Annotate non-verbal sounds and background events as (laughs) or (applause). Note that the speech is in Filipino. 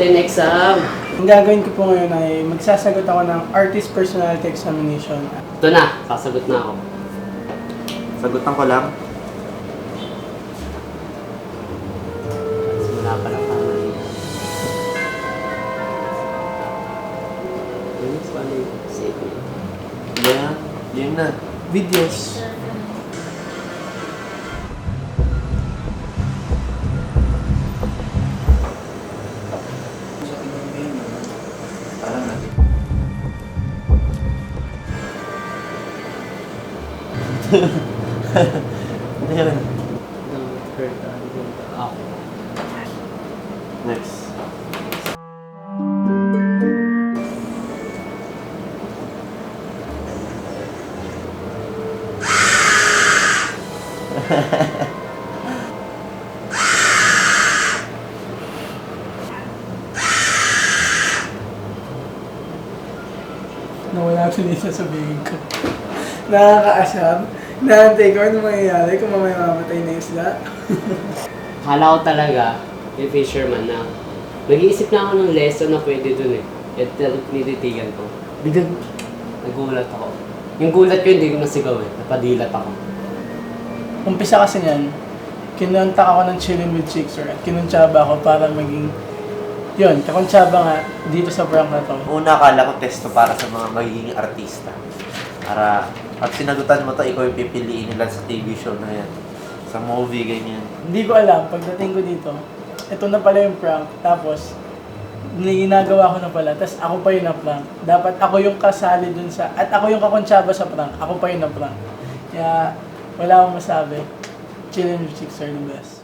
exam. Ang gagawin ko po ngayon ay magsasagot ako ng Artist Personality Examination. Ito na, sasagot na ako. Sagutan ko lang. Simula pa lang tama dito. Minutes pa lang save me. Yan. Yan na. Videos. Ano yan? Don't hurt Ako. Next. Nawala tuloy sa sabihin ko. Nakakaasam. Naantay ko ano mangyayari kung mamaya mamatay na isla. (laughs) Kala ko talaga, yung fisherman na. Nag-iisip na ako ng lesson na pwede dun eh. At tinititigan ko. Biglang nagulat ako. Yung gulat ko hindi ko nasigaw eh. Napadilat ako. Umpisa kasi niyan, kinontak ako ng chilling with chicks or at kinuntsaba ako para maging yun, kakuntsaba nga dito sa prank na to. Una, akala ko testo para sa mga magiging artista. Para, pag sinagutan mo to, ikaw yung pipiliin nila sa TV show na yan. Sa movie, ganyan. Hindi ko alam, pagdating ko dito, ito na pala yung prank. Tapos, ginagawa ko na pala. Tapos ako pa yung na-prank. Dapat ako yung kasali dun sa, at ako yung kakuntsaba sa prank. Ako pa yung na-prank. Kaya, wala akong masabi. Chilling with chicks are the best.